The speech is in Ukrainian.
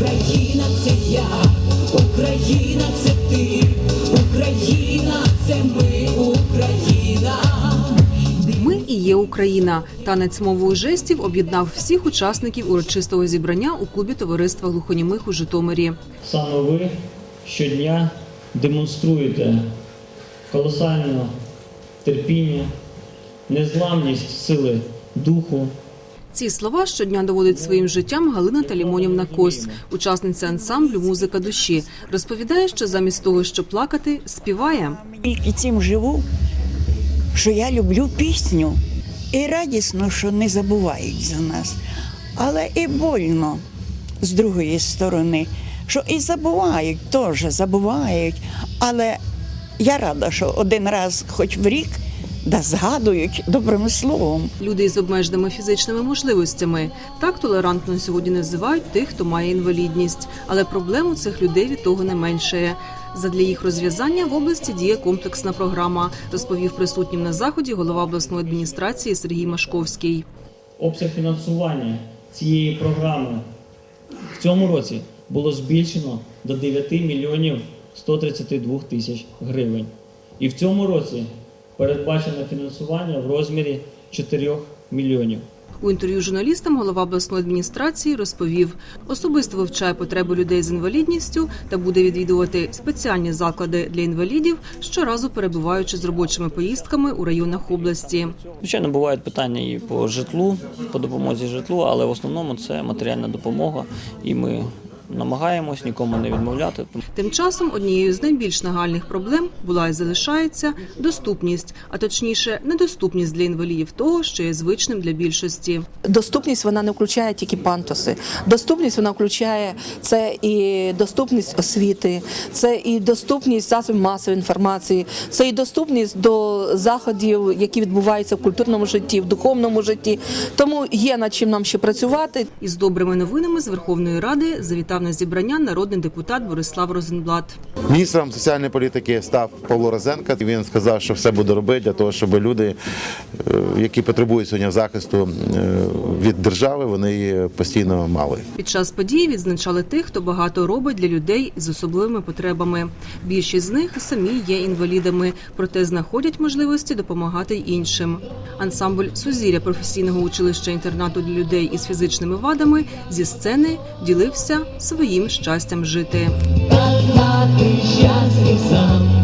Україна це я, Україна це ти, Україна це ми, Україна. Ми і є Україна. Танець мовою жестів об'єднав всіх учасників урочистого зібрання у клубі товариства глухонімих у Житомирі. Саме ви щодня демонструєте колосальне терпіння, незламність сили духу, Ці слова щодня доводить своїм життям Галина Талімонівна Кос, учасниця ансамблю Музика душі. Розповідає, що замість того, щоб плакати, співає. Тільки цим живу, що я люблю пісню. І радісно, що не забувають за нас. Але і больно з другої сторони, що і забувають, теж забувають. Але я рада, що один раз, хоч в рік, да згадують добрим словом. Люди із обмеженими фізичними можливостями так толерантно сьогодні називають тих, хто має інвалідність, але проблем у цих людей від того не меншає. Задля їх розв'язання в області діє комплексна програма, розповів присутнім на заході голова обласної адміністрації Сергій Машковський. обсяг фінансування цієї програми в цьому році було збільшено до 9 мільйонів 132 тисяч гривень. І в цьому році передбачено фінансування в розмірі 4 мільйонів. У інтерв'ю журналістам голова обласної адміністрації розповів, особисто вивчає потреби людей з інвалідністю та буде відвідувати спеціальні заклади для інвалідів, щоразу перебуваючи з робочими поїздками у районах області. Звичайно, бувають питання і по житлу, по допомозі житлу, але в основному це матеріальна допомога, і ми намагаємось нікому не відмовляти. Тим часом однією з найбільш нагальних проблем була і залишається доступність, а точніше, недоступність для інвалідів того, що є звичним для більшості. Доступність вона не включає тільки пантоси. Доступність вона включає це і доступність освіти, це і доступність засобів масової інформації, це і доступність до заходів, які відбуваються в культурному житті, в духовному житті. Тому є над чим нам ще працювати. Із добрими новинами з Верховної Ради завітав на зібрання народний депутат Борислав Розенблат. Міністром соціальної політики став Павло Розенко. Він сказав, що все буде робити для того, щоб люди, е, які потребують сьогодні захисту е, від держави, вони її постійно мали. Під час події відзначали тих, хто багато робить для людей з особливими потребами. Більшість з них самі є інвалідами, проте знаходять можливості допомагати іншим. Ансамбль Сузір'я професійного училища інтернату для людей із фізичними вадами зі сцени ділився своїм щастям жити. Так знати щаслив сам.